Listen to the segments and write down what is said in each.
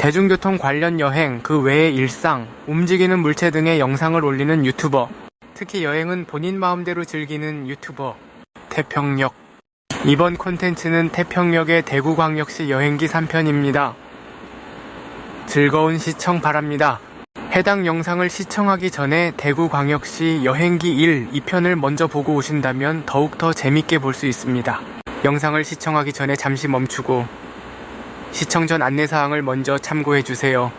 대중교통 관련 여행, 그 외의 일상, 움직이는 물체 등의 영상을 올리는 유튜버. 특히 여행은 본인 마음대로 즐기는 유튜버. 태평역. 이번 콘텐츠는 태평역의 대구광역시 여행기 3편입니다. 즐거운 시청 바랍니다. 해당 영상을 시청하기 전에 대구광역시 여행기 1, 2편을 먼저 보고 오신다면 더욱더 재밌게 볼 수 있습니다. 영상을 시청하기 전에 잠시 멈추고 시청 전 안내사항을 먼저 참고해 주세요.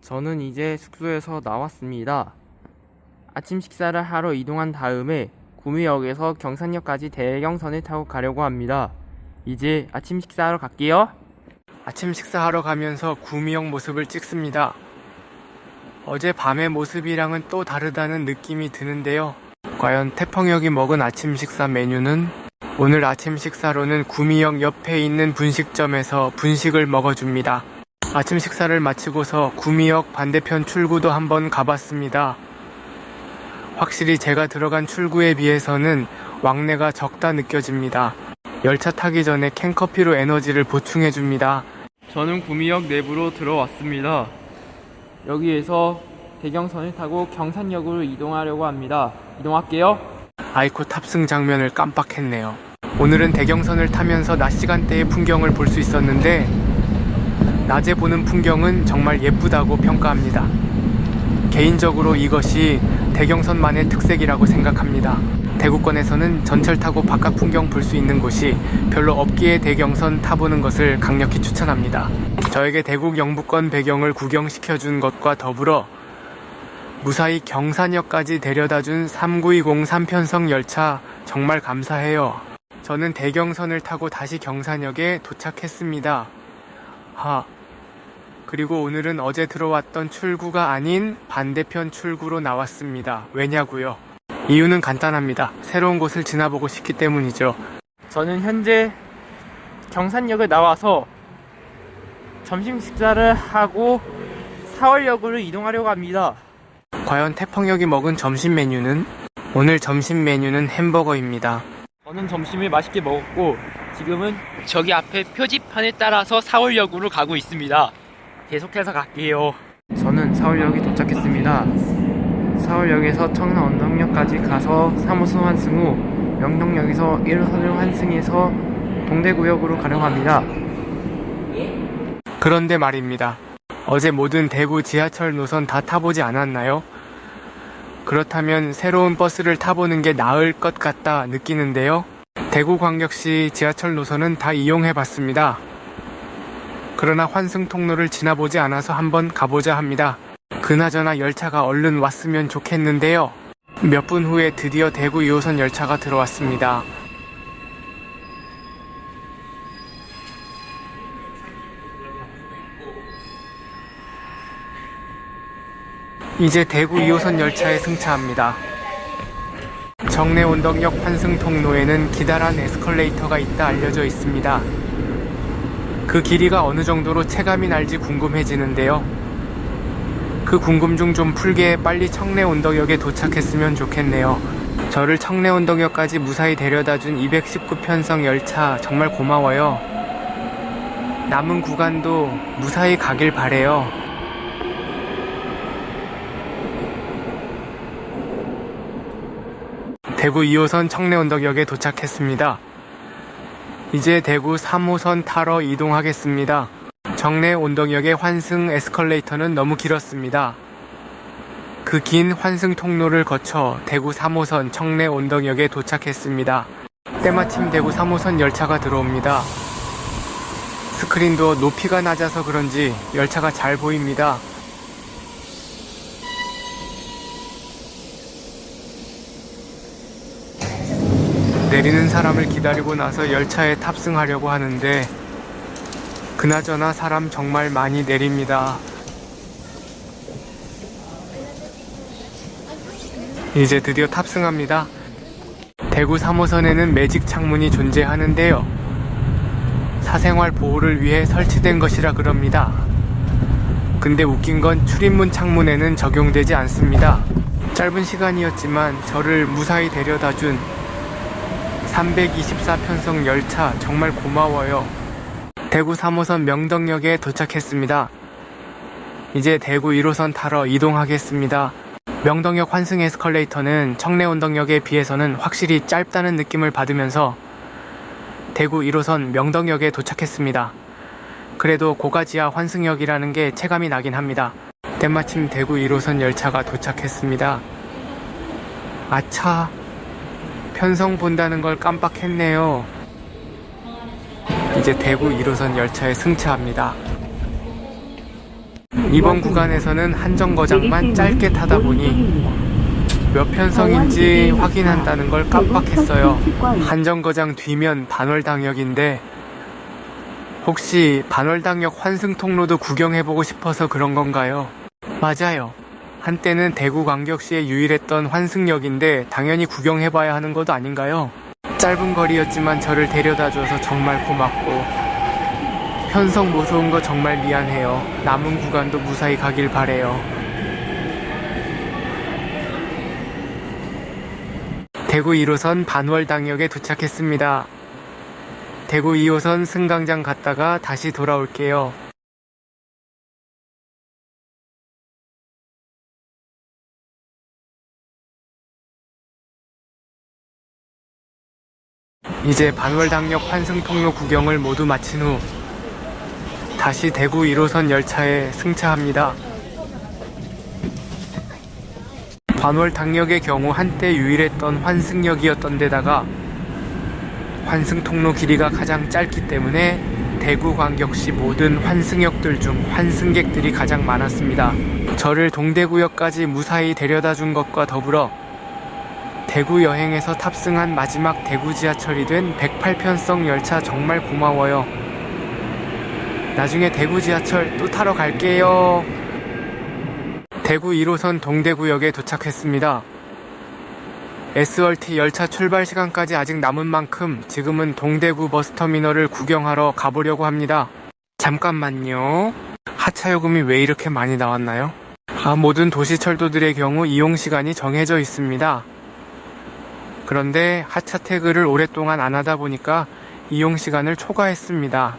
저는 이제 숙소에서 나왔습니다. 아침 식사를 하러 이동한 다음에 구미역에서 경산역까지 대경선을 타고 가려고 합니다. 이제 아침 식사하러 갈게요. 아침 식사하러 가면서 구미역 모습을 찍습니다. 어제 밤의 모습이랑은 또 다르다는 느낌이 드는데요. 과연 태평역이 먹은 아침 식사 메뉴는 오늘 아침 식사로는 구미역 옆에 있는 분식점에서 분식을 먹어줍니다. 아침 식사를 마치고서 구미역 반대편 출구도 한번 가봤습니다. 확실히 제가 들어간 출구에 비해서는 왕래가 적다 느껴집니다. 열차 타기 전에 캔커피로 에너지를 보충해줍니다. 저는 구미역 내부로 들어왔습니다. 여기에서 대경선을 타고 경산역으로 이동하려고 합니다. 이동할게요. 아이코 탑승 장면을 깜빡했네요. 오늘은 대경선을 타면서 낮 시간대의 풍경을 볼 수 있었는데 낮에 보는 풍경은 정말 예쁘다고 평가합니다. 개인적으로 이것이 대경선만의 특색이라고 생각합니다. 대구권에서는 전철 타고 바깥 풍경 볼 수 있는 곳이 별로 없기에 대경선 타보는 것을 강력히 추천합니다. 저에게 대구 영부권 배경을 구경시켜 준 것과 더불어 무사히 경산역까지 데려다 준 3920 3편성 열차 정말 감사해요. 저는 대경선을 타고 다시 경산역에 도착했습니다. 하. 그리고 오늘은 어제 들어왔던 출구가 아닌 반대편 출구로 나왔습니다. 왜냐고요? 이유는 간단합니다. 새로운 곳을 지나보고 싶기 때문이죠. 저는 현재 경산역을 나와서 점심 식사를 하고 사월역으로 이동하려고 합니다. 과연 태평역이 먹은 점심 메뉴는? 오늘 점심 메뉴는 햄버거입니다. 저는 점심을 맛있게 먹었고 지금은 저기 앞에 표지판에 따라서 사월역으로 가고 있습니다. 계속해서 갈게요. 저는 서울역에 도착했습니다. 서울역에서 청라 언덕역까지 가서 3호선 환승 후 명동역에서 1호선을 환승해서 동대구역으로 가려고 합니다. 그런데 말입니다. 어제 모든 대구 지하철 노선 다 타보지 않았나요? 그렇다면 새로운 버스를 타보는 게 나을 것 같다 느끼는데요. 대구광역시 지하철 노선은 다 이용해 봤습니다. 그러나 환승 통로를 지나보지 않아서 한번 가보자 합니다. 그나저나 열차가 얼른 왔으면 좋겠는데요. 몇 분 후에 드디어 대구 2호선 열차가 들어왔습니다. 이제 대구 2호선 열차에 승차합니다. 정내 온덕역 환승 통로에는 기다란 에스컬레이터가 있다 알려져 있습니다. 그 길이가 어느 정도로 체감이 날지 궁금해지는데요. 그 궁금증 좀 풀게 빨리 청내 온덕역에 도착했으면 좋겠네요. 저를 청내 온덕역까지 무사히 데려다 준 219편성 열차 정말 고마워요. 남은 구간도 무사히 가길 바래요. 대구 2호선 청내온덕역에 도착했습니다. 이제 대구 3호선 타러 이동하겠습니다. 정내온덕역의 환승 에스컬레이터는 너무 길었습니다. 그 긴 환승 통로를 거쳐 대구 3호선 청내온덕역에 도착했습니다. 때마침 대구 3호선 열차가 들어옵니다. 스크린도 높이가 낮아서 그런지 열차가 잘 보입니다. 내리는 사람을 기다리고 나서 열차에 탑승하려고 하는데 그나저나 사람 정말 많이 내립니다. 이제 드디어 탑승합니다. 대구 3호선에는 매직 창문이 존재하는데요. 사생활 보호를 위해 설치된 것이라 그럽니다. 근데 웃긴 건 출입문 창문에는 적용되지 않습니다. 짧은 시간이었지만 저를 무사히 데려다 준 324편성 열차 정말 고마워요. 대구 3호선 명덕역에 도착했습니다. 이제 대구 1호선 타러 이동하겠습니다. 명동역 환승 에스컬레이터는 청래운동역에 비해서는 확실히 짧다는 느낌을 받으면서 대구 1호선 명동역에 도착했습니다. 그래도 고가지하 환승역이라는 게 체감이 나긴 합니다. 때마침 대구 1호선 열차가 도착했습니다. 아차, 편성 본다는 걸 깜빡했네요. 이제 대구 1호선 열차에 승차합니다. 이번 구간에서는 한정거장만 짧게 타다 보니 몇 편성인지 확인한다는 걸 깜빡했어요. 한정거장 뒤면 반월당역인데 혹시 반월당역 환승통로도 구경해보고 싶어서 그런 건가요? 맞아요. 한때는 대구광역시에 유일했던 환승역인데 당연히 구경해봐야 하는 것도 아닌가요? 짧은 거리였지만 저를 데려다줘서 정말 고맙고 편성 무서운 거 정말 미안해요. 남은 구간도 무사히 가길 바래요. 대구 1호선 반월당역에 도착했습니다. 대구 2호선 승강장 갔다가 다시 돌아올게요. 이제 반월당역 환승통로 구경을 모두 마친 후 다시 대구 1호선 열차에 승차합니다. 반월당역의 경우 한때 유일했던 환승역이었던 데다가 환승통로 길이가 가장 짧기 때문에 대구광역시 모든 환승역들 중 환승객들이 가장 많았습니다. 저를 동대구역까지 무사히 데려다 준 것과 더불어 대구 여행에서 탑승한 마지막 대구 지하철이 된 108편성 열차 정말 고마워요. 나중에 대구 지하철 또 타러 갈게요. 대구 1호선 동대구역에 도착했습니다. SRT 열차 출발 시간까지 아직 남은 만큼 지금은 동대구 버스터미널을 구경하러 가보려고 합니다. 잠깐만요. 하차 요금이 왜 이렇게 많이 나왔나요? 아, 모든 도시철도들의 경우 이용 시간이 정해져 있습니다. 그런데 하차 태그를 오랫동안 안 하다 보니까 이용 시간을 초과했습니다.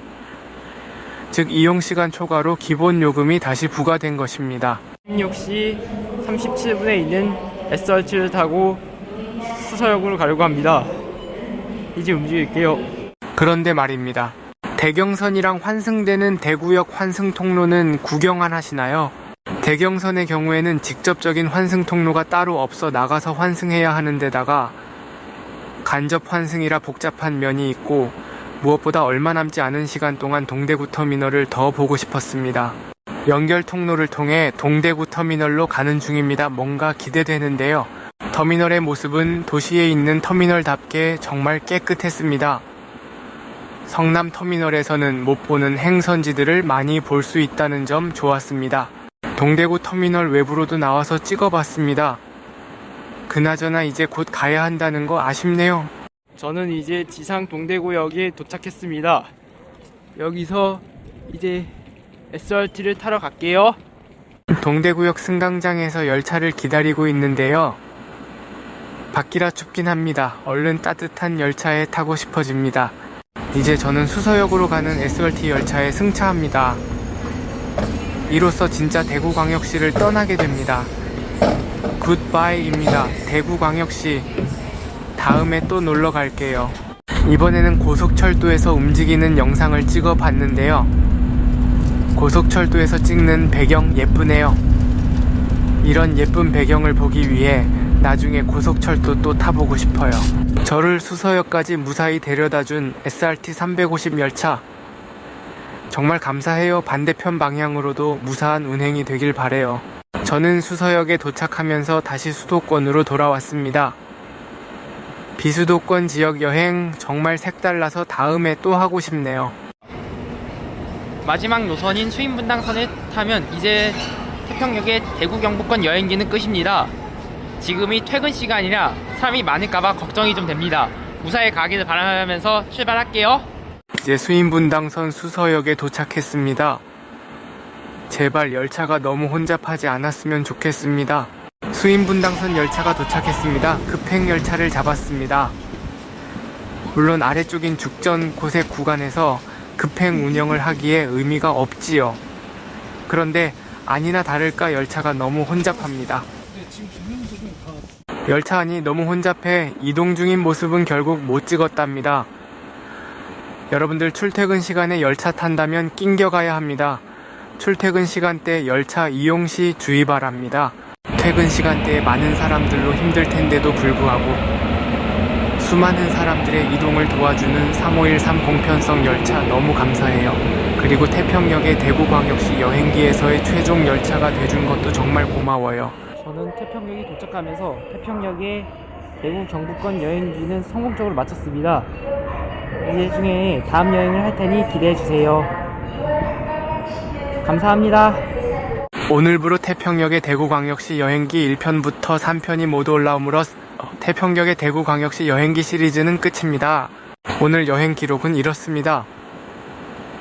즉 이용 시간 초과로 기본 요금이 다시 부과된 것입니다. 16시 37분에 있는 SRT를 타고 수서역으로 가려고 합니다. 이제 움직일게요. 그런데 말입니다. 대경선이랑 환승되는 대구역 환승 통로는 구경만 하시나요? 대경선의 경우에는 직접적인 환승 통로가 따로 없어 나가서 환승해야 하는 데다가 간접 환승이라 복잡한 면이 있고 무엇보다 얼마 남지 않은 시간 동안 동대구 터미널을 더 보고 싶었습니다. 연결 통로를 통해 동대구 터미널로 가는 중입니다. 뭔가 기대되는데요. 터미널의 모습은 도시에 있는 터미널답게 정말 깨끗했습니다. 성남 터미널에서는 못 보는 행선지들을 많이 볼 수 있다는 점 좋았습니다. 동대구 터미널 외부로도 나와서 찍어봤습니다. 그나저나 이제 곧 가야 한다는 거 아쉽네요. 저는 이제 지상 동대구역에 도착했습니다. 여기서 이제 SRT를 타러 갈게요. 동대구역 승강장에서 열차를 기다리고 있는데요. 밖이라 춥긴 합니다. 얼른 따뜻한 열차에 타고 싶어집니다. 이제 저는 수서역으로 가는 SRT 열차에 승차합니다. 이로써 진짜 대구광역시를 떠나게 됩니다. 굿바이입니다. 대구광역시. 다음에 또 놀러 갈게요. 이번에는 고속철도에서 움직이는 영상을 찍어 봤는데요. 고속철도에서 찍는 배경 예쁘네요. 이런 예쁜 배경을 보기 위해 나중에 고속철도 또 타보고 싶어요. 저를 수서역까지 무사히 데려다 준 SRT 350 열차. 정말 감사해요. 반대편 방향으로도 무사한 운행이 되길 바래요. 저는 수서역에 도착하면서 다시 수도권으로 돌아왔습니다. 비수도권 지역 여행 정말 색달라서 다음에 또 하고 싶네요. 마지막 노선인 수인분당선을 타면 이제 태평역의 대구 경북권 여행기는 끝입니다. 지금이 퇴근 시간이라 사람이 많을까봐 걱정이 좀 됩니다. 무사히 가기를 바라면서 출발할게요. 이제 수인분당선 수서역에 도착했습니다. 제발 열차가 너무 혼잡하지 않았으면 좋겠습니다. 수인분당선 열차가 도착했습니다. 급행 열차를 잡았습니다. 물론 아래쪽인 죽전 고색 구간에서 급행 운영을 하기에 의미가 없지요. 그런데 아니나 다를까 열차가 너무 혼잡합니다. 열차 안이 너무 혼잡해 이동 중인 모습은 결국 못 찍었답니다. 여러분들 출퇴근 시간에 열차 탄다면 낑겨가야 합니다. 출퇴근 시간대 열차 이용 시 주의 바랍니다. 퇴근 시간대에 많은 사람들로 힘들 텐데도 불구하고 수많은 사람들의 이동을 도와주는 3513 공편성 열차 너무 감사해요. 그리고 태평역의 대구광역시 여행기에서의 최종 열차가 돼준 것도 정말 고마워요. 저는 태평역에 도착하면서 태평역의 대구 경부권 여행기는 성공적으로 마쳤습니다. 이 중에 다음 여행을 할 테니 기대해 주세요. 감사합니다. 오늘부로 태평역의 대구광역시 여행기 1편부터 3편이 모두 올라오므로 어, 태평역의 대구광역시 여행기 시리즈는 끝입니다. 오늘 여행 기록은 이렇습니다.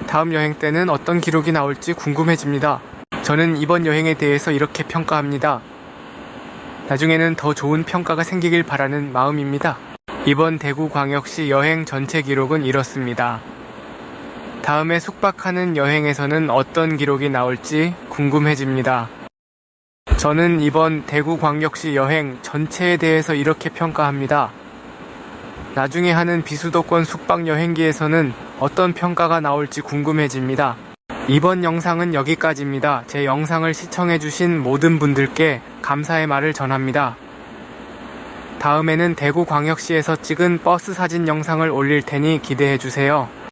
다음 여행 때는 어떤 기록이 나올지 궁금해집니다. 저는 이번 여행에 대해서 이렇게 평가합니다. 나중에는 더 좋은 평가가 생기길 바라는 마음입니다. 이번 대구광역시 여행 전체 기록은 이렇습니다. 다음에 숙박하는 여행에서는 어떤 기록이 나올지 궁금해집니다. 저는 이번 대구광역시 여행 전체에 대해서 이렇게 평가합니다. 나중에 하는 비수도권 숙박 여행기에서는 어떤 평가가 나올지 궁금해집니다. 이번 영상은 여기까지입니다. 제 영상을 시청해주신 모든 분들께 감사의 말을 전합니다. 다음에는 대구광역시에서 찍은 버스 사진 영상을 올릴 테니 기대해주세요.